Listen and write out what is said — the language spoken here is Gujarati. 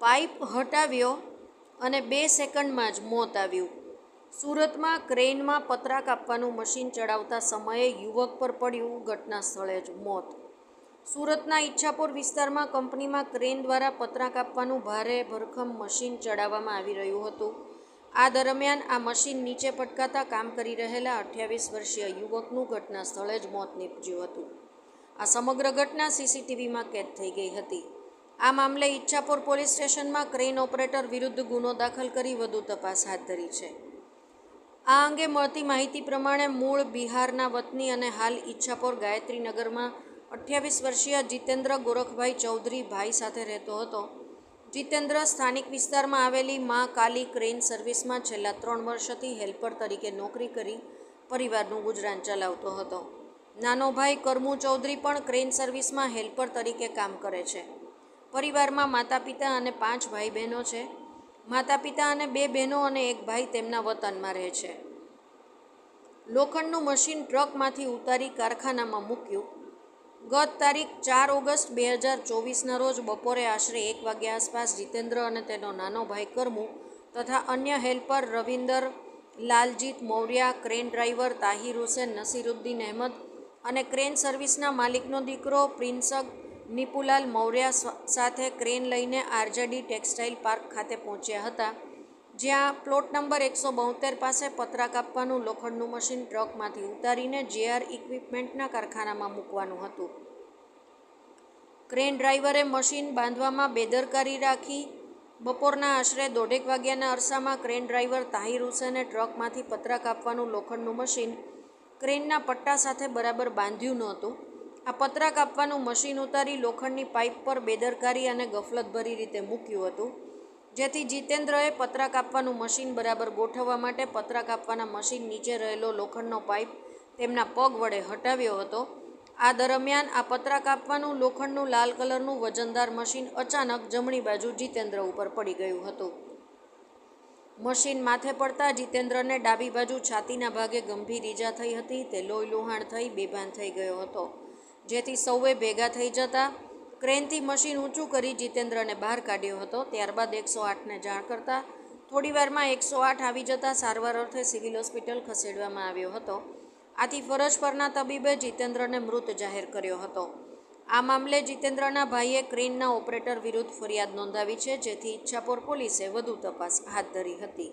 પાઇપ હટાવ્યો અને બે સેકન્ડમાં જ મોત આવ્યું. સુરતમાં ક્રેનમાં પતરા કાપવાનું મશીન ચડાવતા સમયે યુવક પર પડ્યું ઘટના સ્થળે જ મોત. સુરતના ઈચ્છાપુર વિસ્તારમાં કંપનીમાં ક્રેન દ્વારા પતરા કાપવાનું ભારે ભરખમ મશીન ચડાવવામાં આવી રહ્યું હતું. આ દરમિયાન આ મશીન નીચે પટકાતા કામ કરી રહેલા અઠ્યાવીસ વર્ષીય યુવકનું ઘટના સ્થળે જ મોત નીપજ્યું હતું. આ સમગ્ર ઘટના સીસીટીવીમાં કેદ થઈ ગઈ હતી. આ મામલે ઈચ્છાપુર પોલીસ સ્ટેશનમાં ક્રેન ઓપરેટર વિરુદ્ધ ગુનો દાખલ કરી વધુ તપાસ હાથ ધરી છે. આ અંગે મળતી માહિતી પ્રમાણે મૂળ બિહારના વતની અને હાલ ઈચ્છાપુર ગાયત્રીનગરમાં અઠ્યાવીસ વર્ષીય જીતેન્દ્ર ગોરખભાઈ ચૌધરી ભાઈ સાથે રહેતો હતો. જીતેન્દ્ર સ્થાનિક વિસ્તારમાં આવેલી મા કાલી ક્રેન સર્વિસમાં છેલ્લા ત્રણ વર્ષથી હેલ્પર તરીકે નોકરી કરી પરિવારનું ગુજરાન ચલાવતો હતો. નાનો ભાઈ કરમુ ચૌધરી પણ ક્રેન સર્વિસમાં હેલ્પર તરીકે કામ કરે છે. પરિવારમાં માતા પિતા અને પાંચ ભાઈ બહેનો છે. માતા પિતા અને બે બહેનો અને એક ભાઈ તેમના વતનમાં રહે છે. લોખંડનું મશીન ટ્રકમાંથી ઉતારી કારખાનામાં મૂક્યું. ગત તારીખ ચાર ઓગસ્ટ બે હજાર ચોવીસના રોજ બપોરે આશરે એક વાગ્યા આસપાસ જીતેન્દ્ર અને તેનો નાનો ભાઈ કરમુ તથા અન્ય helper Ravinder, Laljit Maurya, crane driver Tahir Hussain, Nasiruddin Ahmed અને ક્રેન સર્વિસના માલિકનો દીકરો પ્રિન્સક નિપુલાલ મૌર્યા સાથે ક્રેન લઈને આરજેડી ટેક્સટાઇલ પાર્ક ખાતે પહોંચ્યા હતા, જ્યાં પ્લોટ નંબર એકસો બોતેર પાસે પતરા કાપવાનું લોખંડનું મશીન ટ્રકમાંથી ઉતારીને જેઆર ઇક્વિપમેન્ટના કારખાનામાં મૂકવાનું હતું. ક્રેન ડ્રાઈવરે મશીન બાંધવામાં બેદરકારી રાખી, બપોરના આશરે દોઢેક વાગ્યાના અરસામાં ક્રેન ડ્રાઈવર તાહિર હુસેને ટ્રકમાંથી પતરા કાપવાનું લોખંડનું મશીન ક્રેનના પટ્ટા સાથે બરાબર બાંધ્યું નહોતું. આ પતરા કાપવાનું મશીન ઉતારી લોખંડની પાઇપ પર બેદરકારી અને ગફલતભરી રીતે મૂક્યું હતું. જેથી જીતેન્દ્રએ પતરા કાપવાનું મશીન બરાબર ગોઠવવા માટે પતરા કાપવાના મશીન નીચે રહેલો લોખંડનો પાઇપ તેમના પગ વડે હટાવ્યો હતો. આ દરમિયાન આ પતરા કાપવાનું લોખંડનું લાલ કલરનું વજનદાર મશીન અચાનક જમણી બાજુ જીતેન્દ્ર ઉપર પડી ગયું હતું. મશીન માથે પડતા જીતેન્દ્રને ડાબી બાજુ છાતીના ભાગે ગંભીર ઈજા થઈ હતી, તે લોહી લુહાણ થઈ, બેભાન થઈ ગયો હતો. જેથી સૌએ ભેગા થઈ જતા ક્રેનથી મશીન ઊંચું કરી જીતેન્દ્રને બહાર કાઢ્યો હતો. ત્યારબાદ એકસો આઠને જાણ કરતાં થોડીવારમાં એકસો આઠ આવી જતાં સારવાર અર્થે સિવિલ હોસ્પિટલ ખસેડવામાં આવ્યો હતો. આથી ફરજ પરના તબીબે જીતેન્દ્રને મૃત જાહેર કર્યો હતો. આ મામલે જીતેન્દ્રના ભાઈએ ક્રેનના ઓપરેટર વિરુદ્ધ ફરિયાદ નોંધાવી છે, જેથી ઈચ્છાપોર પોલીસે વધુ તપાસ હાથ ધરી હતી.